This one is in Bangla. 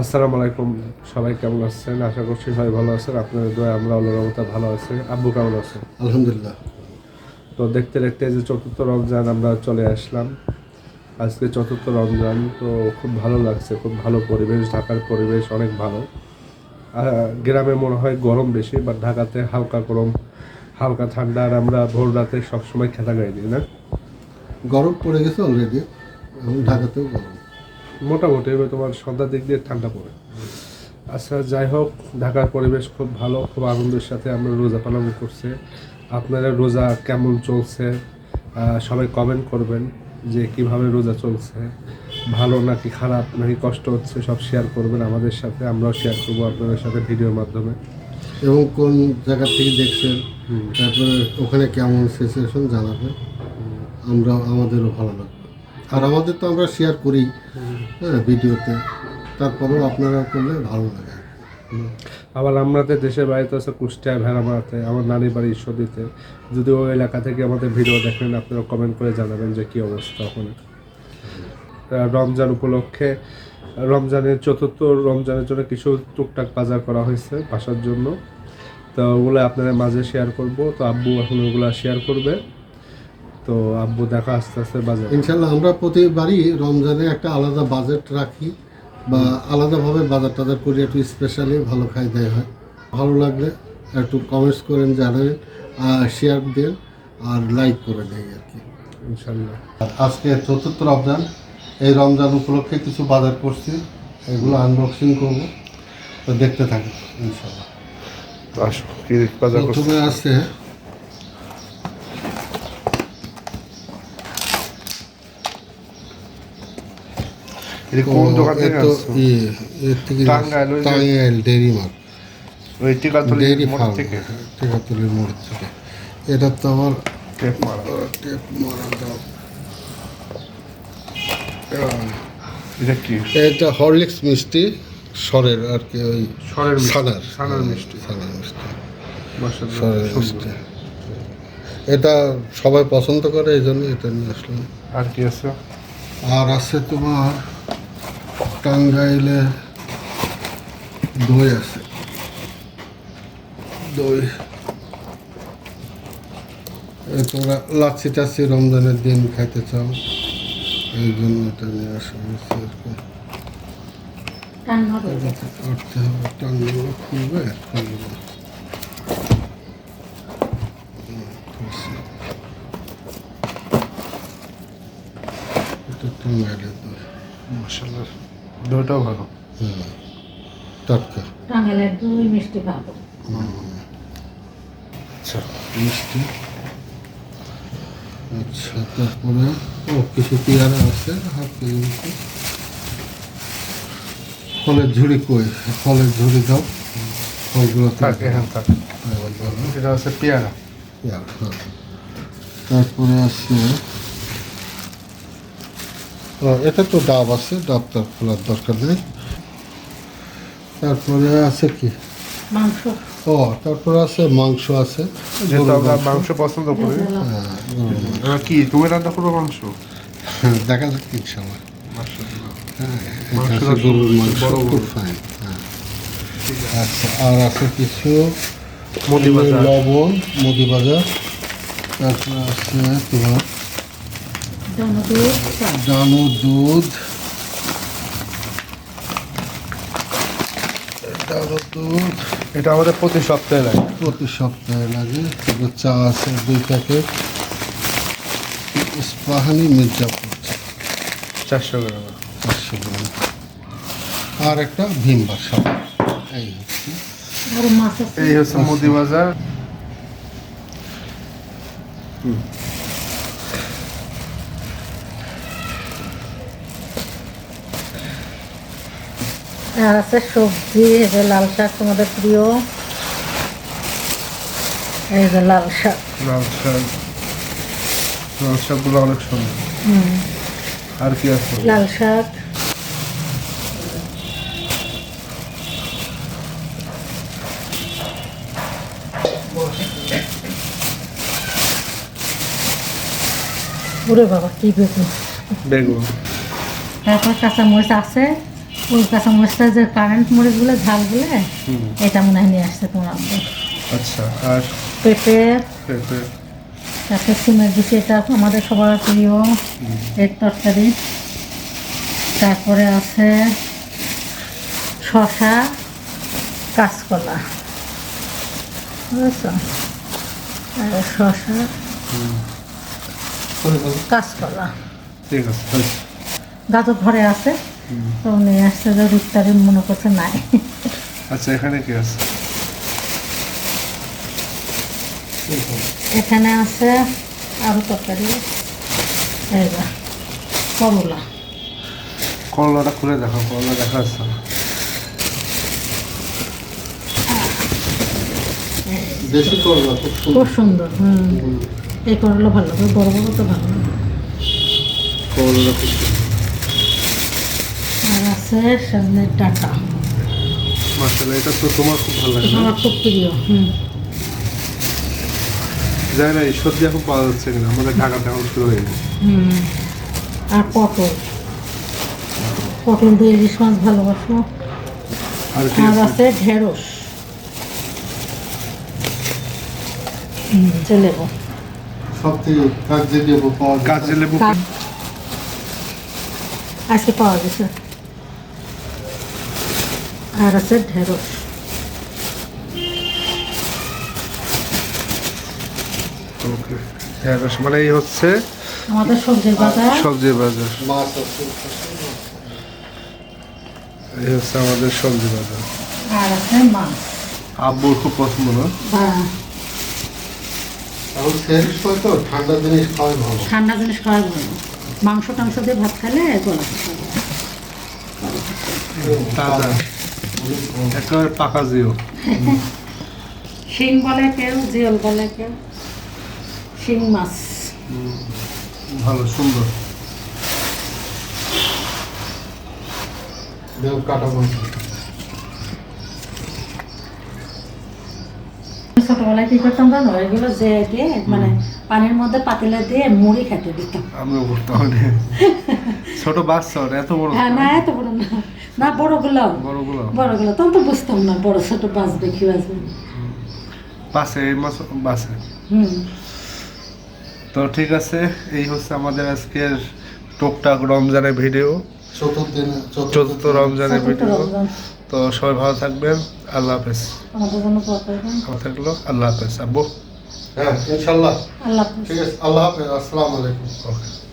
আসসালামু আলাইকুম। সবাই কেমন আছেন? আশা করছি সবাই ভালো আছেন। আপনাদের দোয়া আমরা রহমতে ভালো আছি। আব্বু কেমন আছেন? আলহামদুলিল্লাহ। তো দেখতে দেখতে যে চতুর্থ রমজান আমরা চলে আসলাম। আজকে চতুর্থ রমজান তো খুব ভালো লাগছে খুব ভালো পরিবেশ ঢাকার পরিবেশ অনেক ভালো। গ্রামে মনে হয় গরম বেশি বাট ঢাকাতে হালকা গরম হালকা ঠান্ডা আর আমরা ভোর রাতে সবসময় খেলা গাই দিই না? গরম পড়ে গেছে অলরেডি এবং ঢাকাতেও গরম। মোটামুটি এবার তোমার সন্ধ্যার দিক দিয়ে ঠান্ডা পড়ে। আচ্ছা যাই হোক ঢাকার পরিবেশ খুব ভালো খুব আনন্দের সাথে আমরা রোজা পালন করছি। আপনারা রোজা কেমন চলছে? সবাই কমেন্ট করবেন যে কীভাবে রোজা চলছে। ভালো নাকি খারাপ নাকি কষ্ট হচ্ছে সব শেয়ার করবেন আমাদের সাথে। আমরাও শেয়ার করব আপনাদের সাথে ভিডিওর মাধ্যমে। এবং কোন জায়গা থেকে দেখছেন তারপরে ওখানে কেমন সিচুয়েশন জানাবে আমরা আমাদেরও ভালো লাগবে। আর আমাদের তো আমরা শেয়ার করি হ্যাঁ ভিডিওতে। তারপরেও আপনারা করলে ভালো লাগে। আবার আমাদের দেশের বাড়িতে আছে কুষ্টিয়া, ভেড়ামারাতে, আমার নানির বাড়ি ঈশ্বরদীতে। যদি ওই এলাকা থেকে আমাদের ভিডিও দেখেন, আপনারা কমেন্ট করে জানাবেন যে কী অবস্থা ওখানে। রমজান উপলক্ষে, রমজানের চতুর্থ, রমজানের জন্য কিছু টুকটাক বাজার করা হয়েছে বাসার জন্য। তো ওগুলো আপনাদের মাঝে শেয়ার করব। তো আব্বু এখন ওগুলো শেয়ার করবে। তো আব্বু দেখা আস্তে আস্তে বাজেট। ইনশাল্লাহ আমরা প্রতিবারই রমজানে একটা আলাদা বাজেট রাখি বা আলাদাভাবে বাজার টাজার করি একটু স্পেশালি ভালো খাই দেয় হয়। ভালো লাগলে একটু কমেন্টস করেন জানাবেন আর শেয়ার দেন আর লাইক করে দেয় আর কি। ইনশাল্লাহ আজকে চতুর্থ রমজান এই রমজান উপলক্ষে কিছু বাজার করছি এগুলো আনবক্সিং করব তো দেখতে থাকি ইনশাল্লাহ তো আসো কি বাজার করছ? প্রথমে আছে এটা কোন দোকান থেকে তো আসছো? এর থেকে টাঙ্গাইল, ওই টাঙ্গাইল ডেরি মার্ট ওই টিকাতলি মোড় থেকে টেকাতলির মোড় থেকে এটা তো আমার টেপ মারা টেপ মারা দাও এটা কি এটা হরলিক্স মিষ্টি সরের আর কি ওই সরের। সানার সানার মিষ্টি। সানার মিষ্টি সরের মিষ্টি এটা সবাই পছন্দ করে এই জন্য এটা নিয়ে আসলাম। আর কি আছে? আর আছে তোমার টাঙ্গাইলে দই আছে। দই। তোমরা লাচ্ছি টাচ্ছি রমজানের দিন খাইতে চাও এই জন্য এটা নিয়ে আসা হয়েছে এটা কাটতে হবে টাঙ্গাইলে খুলবে খুলবে এটা টাঙ্গাইলের দই। মাশাআল্লাহ। দইটাও ভালো। টাটকা। টাঙ্গাইলের দই মিষ্টি পাবো। আচ্ছা মিষ্টি। আচ্ছা তারপরে ও কিছু পেয়ারা আছে হাফ কেজি। ফলের ঝুড়ি কই? ফলের ঝুড়ি দাও। ফলগুলো থাক এখান এটা আছে পেয়ারা। পেয়ারা হ্যাঁ। তারপরে আছে এটা তো ডাব আছে ডাবটা খোলার দরকার নেই। তারপরে আছে কি? মাংস। ও তারপরে আছে মাংস আছে মাংস। পছন্দ করি। হ্যাঁ। আহ, কি তুমি রান্না করো মাংস? হ্যাঁ, দেখা যাক মাশাআল্লাহ। হ্যাঁ আছে গরুর মাংস বড় খুব ফাইন হ্যাঁ। আচ্ছা আর আছে কিছু? মুদি বাজার। লবণ মুদি বাজার। তারপরে আছে তোমার ডানো দুধ। এটা আমাদের প্রতি সপ্তাহে লাগে। প্রতি সপ্তাহে লাগে। চা আছে দুই প্যাকেট। ইস্পাহানি মির্জাপুর চা। চারশো গ্রাম। চারশো গ্রাম। আর একটা ভিমবার সাবান এই হচ্ছে। আরও মাছ আছে। এই হচ্ছে মুদি বাজার। আর আছে সবজি এই যে লাল শাক তোমাদের প্রিয়। এই যে লাল শাক। লাল শাক। লাল শাকগুলো অনেক সুন্দর। আর কি আছে? লাল শাক। ওরে বাবা কি বেগুন। বেগুন। তারপর কাঁচামরিচ আছে। ওই কাঁচামরিচটা যে কারেন্ট মরিচগুলো ঝালগুলো এটা মনে হয় নিয়ে আসছে তোমার আচ্ছা আর? পেঁপে। পেঁপে। তারপরে সিমের এটা আমাদের সবার প্রিয় এর তরকারি। তারপরে আছে শশা কাঁচকলা। বুঝেছ? আর শশা কাঁচকলা। ঠিক আছে গাজর ঘরে আছে? মনে করছে নাই। আচ্ছা এখানে কি আছে? এখানে আছে আরও তরকারি। করলা। করলাটা খুলে দেখো করলা দেখা যাচ্ছে না। করলা খুব খুব সুন্দর হুম। এই করলা ভালো বড় বড় তো ভালো। করলা খুব সুন্দর। আর আছে সামনের ডাটা মাসাল্লাহ এটা তো তোমার খুব ভালো লাগে আমার খুব প্রিয় হুম। জানি না সবজি এখন পাওয়া যাচ্ছে কিনা? আমাদের ঢাকাতে এখন শুরু হয়ে গেছে। হুম আর পটল। পটল দিয়ে ইলিশ মাছ ভালোবাসো। আর কি আছে? ঢেঁড়স। কাজে লেবু। পাওয়া যায়। কাজে লেবু আজকে পাওয়া গেছে। আর আছে ঢেঁড়স। ওকে ঢেঁড়স মানে এই হচ্ছে আমাদের সবজির বাজার। সবজি বাজার। এই হচ্ছে আমাদের সবজি বাজার। আর আছে মাছ। আব্বুর খুব পছন্দ না? হ্যাঁ। ঠান্ডা জিনিস খাওয়াই ভালো। ঠান্ডা জিনিস খাওয়া ভালো। মাংস টাংস দিয়ে ভাত খেলে গলা তাজা। একেবারে পাকা জিও। শিং বলে কেউ জিওল বলে কেউ। শিং মাছ। ভালো সুন্দর। কাটা মাছ ছোটবেলায় কি করতাম জানো? এগুলো যে দিয়ে মানে পানির মধ্যে পাতিলে দিয়ে মুড়ি খেতে দিতাম। আমিও করতাম ছোট বাচ্চা এত বড় হ্যাঁ না এত বড় না। না বড়গুলো। বড়গুলো? বড়গুলো। তখন তো বুঝতাম না বড় ছোট কি বাঁচবে। বাসে এই মাছ বাসে হুম। তো ঠিক আছে এই হচ্ছে আমাদের আজকের টুকটাক রমজানের ভিডিও। চতুর্থ রমজানের ভিডিও। রমজান। তো সবাই ভালো থাকবেন। আল্লাহ হাফেজ। আমাদের জন্য দোয়া করবেন। ভালো থাকল। আল্লাহ হাফেজ। আব্বু। হ্যাঁ ইনশাল্লাহ আল্লাহ হাফেজ। ঠিক আছে আল্লাহ হাফেজ। আসসালামু আলাইকুম। ওকে।